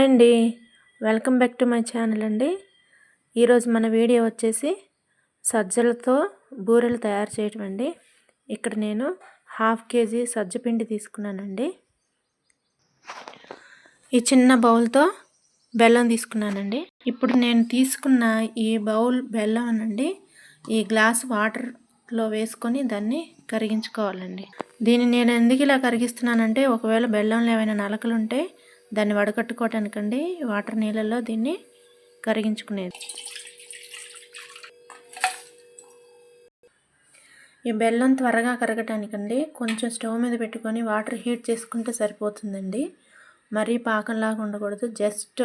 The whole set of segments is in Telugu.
అండి. Welcome back to my channel అండి. ఈరోజు మన వీడియో వచ్చేసి సజ్జలతో బూరెలు తయారు చేయటం అండి. ఇక్కడ నేను హాఫ్ కేజీ సజ్జ పిండి తీసుకున్నానండి. ఈ చిన్న బౌల్తో బెల్లం తీసుకున్నానండి. ఇప్పుడు నేను తీసుకున్న ఈ బౌల్ బెల్లం అనండి ఈ గ్లాస్ వాటర్లో వేసుకొని దాన్ని కరిగించుకోవాలండి. దీన్ని నేను ఎందుకు ఇలా కరిగిస్తున్నానంటే ఒకవేళ బెల్లంలో ఏమైనా నలకలు ఉంటే దాన్ని వడకట్టుకోవటానికండి వాటర్ నీళ్ళల్లో దీన్ని కరిగించుకునేది. ఈ బెల్లం త్వరగా కరగటానికండి కొంచెం స్టవ్ మీద పెట్టుకొని వాటర్ హీట్ చేసుకుంటే సరిపోతుందండి. మరీ పాకంలాగా ఉండకూడదు జస్ట్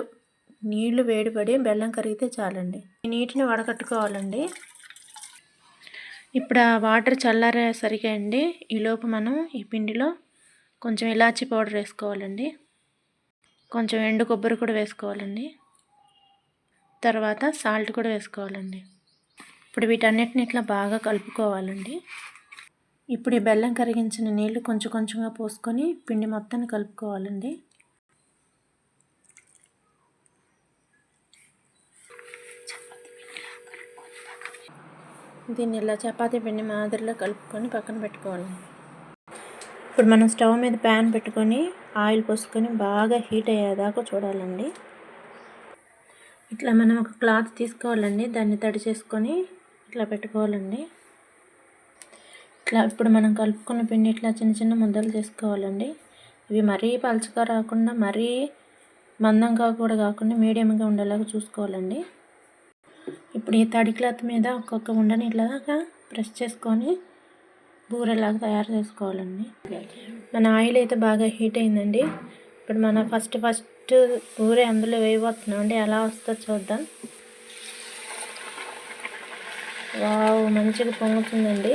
నీళ్ళు వేడిపడి బెల్లం కరిగితే చాలండి. ఈ నీటిని వడకట్టుకోవాలండి. ఇప్పుడు ఆ వాటర్ చల్లారే సరిగా అండి ఈలోపు మనం ఈ పిండిలో కొంచెం ఇలాచి పౌడర్ వేసుకోవాలండి. కొంచెం ఎండు కొబ్బరి కూడా వేసుకోవాలండి. తర్వాత సాల్ట్ కూడా వేసుకోవాలండి. ఇప్పుడు వీటన్నిటిని ఇట్లా బాగా కలుపుకోవాలండి. ఇప్పుడు ఈ బెల్లం కరిగించిన నీళ్ళు కొంచెం కొంచెంగా పోసుకొని పిండి మొత్తాన్ని కలుపుకోవాలండి. దీన్ని ఇలా చపాతీ పిండి మాదిరిలో కలుపుకొని పక్కన పెట్టుకోవాలండి. ఇప్పుడు మనం స్టవ్ మీద ప్యాన్ పెట్టుకొని ఆయిల్ పోసుకొని బాగా హీట్ అయ్యేదాకా చూడాలండి. ఇట్లా మనం ఒక క్లాత్ తీసుకోవాలండి. దాన్ని తడి చేసుకొని ఇట్లా పెట్టుకోవాలండి. ఇట్లా ఇప్పుడు మనం కలుపుకున్న పిండి ఇట్లా చిన్న చిన్న ముద్దలు చేసుకోవాలండి. ఇవి మరీ పలుచగా రాకుండా మరీ మందంగా కూడా కాకుండా మీడియంగా ఉండేలాగా చూసుకోవాలండి. ఇప్పుడు ఈ తడి క్లాత్ మీద ఒక్కొక్క ఉండని ఇట్లాగా ప్రెస్ చేసుకొని బూరెలాగా తయారు చేసుకోవాలండి. మన ఆయిల్ అయితే బాగా హీట్ అయిందండి. ఇప్పుడు మన ఫస్ట్ ఫస్ట్ బూరె అందులో వేయబోతున్నాం అండి. ఎలా వస్తుందో చూద్దాం. వావ్ మంచిగా పొంగుతుందండి.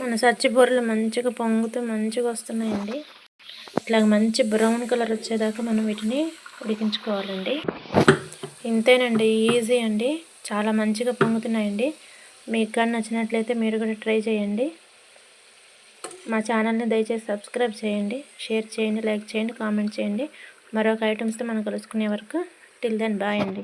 మన సచ్చి బూరెలు మంచిగా పొంగుతూ మంచిగా వస్తున్నాయండి. ఇట్లా మంచి బ్రౌన్ కలర్ వచ్చేదాకా మనం వీటిని ఉడికించుకోవాలండి. ఇంతేనండి ఈజీ అండి. చాలా మంచిగా పొంగుతున్నాయండి. మీకు కానీ నచ్చినట్లయితే మీరు కూడా ట్రై చేయండి. మా ఛానల్ని దయచేసి సబ్స్క్రైబ్ చేయండి షేర్ చేయండి లైక్ చేయండి కామెంట్ చేయండి. మరొక ఐటమ్స్తో మనం కలుసుకునే వరకు టిల్ దెన్ బాయ్ అండి.